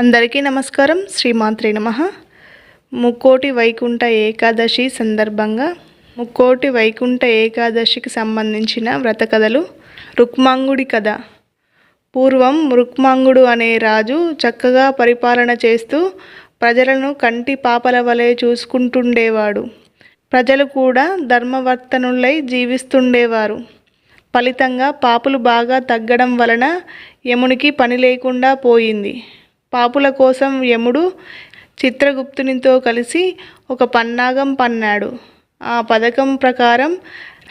అందరికీ నమస్కారం. శ్రీమాత్రే నమ. ముక్కోటి వైకుంఠ ఏకాదశి సందర్భంగా ముక్కోటి వైకుంఠ ఏకాదశికి సంబంధించిన వ్రత కథలు రుక్మాంగుడి కథ. పూర్వం రుక్మాంగుడు అనే రాజు చక్కగా పరిపాలన చేస్తూ ప్రజలను కంటి పాపల వలె చూసుకుంటుండేవాడు. ప్రజలు కూడా ధర్మవర్తనులై జీవిస్తుండేవారు. ఫలితంగా పాపులు బాగా తగ్గడం వలన యమునికి పని లేకుండా పోయింది. పాపుల కోసం యముడు చిత్రగుప్తునితో కలిసి ఒక పన్నాగం పన్నాడు. ఆ పథకం ప్రకారం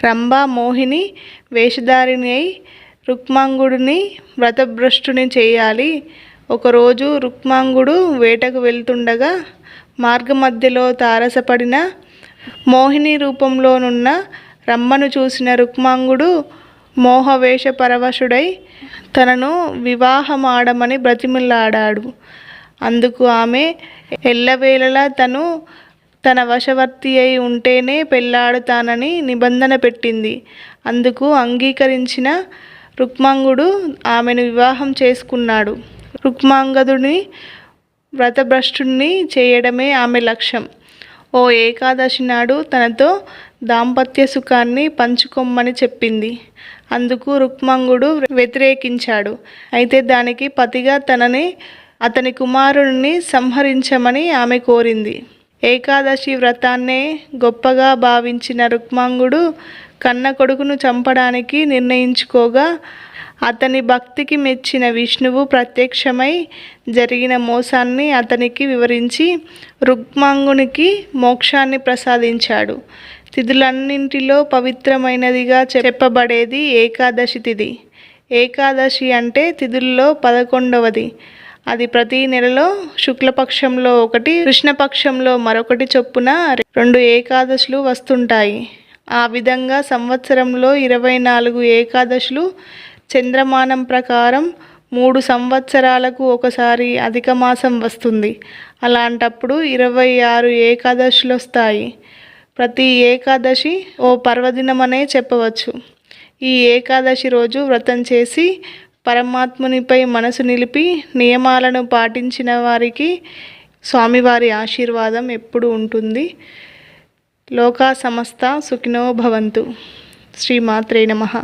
రంభా మోహిని వేషధారిణి అయి రుక్మాంగుడిని వ్రతభ్రష్టుని చేయాలి. ఒకరోజు రుక్మాంగుడు వేటకు వెళ్తుండగా మార్గమధ్యలో తారసపడిన మోహిని రూపంలోనున్న రమ్మను చూసిన రుక్మాంగుడు మోహవేష పరవశుడై తనను వివాహమాడమని బ్రతిమిలాడాడు. అందుకు ఆమె ఎల్లవేళలా తను తన వశవర్తి అయి ఉంటేనే పెళ్ళాడుతానని నిబంధన పెట్టింది. అందుకు అంగీకరించిన రుక్మాంగుడు ఆమెను వివాహం చేసుకున్నాడు. రుక్మాంగదుని వ్రతభ్రష్టుణ్ణి చేయడమే ఆమె లక్ష్యం. ఓ ఏకాదశి నాడు తనతో దాంపత్య సుఖాన్ని పంచుకోమ్మని చెప్పింది. అందుకు రుక్మాంగుడు వ్యతిరేకించాడు. అయితే దానికి పతిగా తనని అతని కుమారుడిని సంహరించమని ఆమె కోరింది. ఏకాదశి వ్రతాన్నే గొప్పగా భావించిన రుక్మాంగుడు కన్న కొడుకును చంపడానికి నిర్ణయించుకోగా అతని భక్తికి మెచ్చిన విష్ణువు ప్రత్యక్షమై జరిగిన మోసాన్ని అతనికి వివరించి రుక్మాంగునికి మోక్షాన్ని ప్రసాదించాడు. తిథులన్నింటిలో పవిత్రమైనదిగా చెప్పబడేది ఏకాదశి తిథి. ఏకాదశి అంటే తిథుల్లో పదకొండవది. అది ప్రతి నెలలో శుక్లపక్షంలో ఒకటి కృష్ణపక్షంలో మరొకటి చొప్పున రెండు ఏకాదశులు వస్తుంటాయి. ఆ విధంగా సంవత్సరంలో ఇరవై నాలుగు ఏకాదశులు చంద్రమానం ప్రకారం మూడు సంవత్సరాలకు ఒకసారి అధిక మాసం వస్తుంది. అలాంటప్పుడు ఇరవై ఆరు ఏకాదశులు వస్తాయి ప్రతి ఏకాదశి ఓ పర్వదినమనే చెప్పవచ్చు. ఈ ఏకాదశి రోజు వ్రతం చేసి పరమాత్మునిపై మనసు నిలిపి నియమాలను పాటించిన వారికి స్వామివారి ఆశీర్వాదం ఎప్పుడు ఉంటుంది. లోకా సమస్త సుఖినో భవంతు. శ్రీమాత్రే నమః.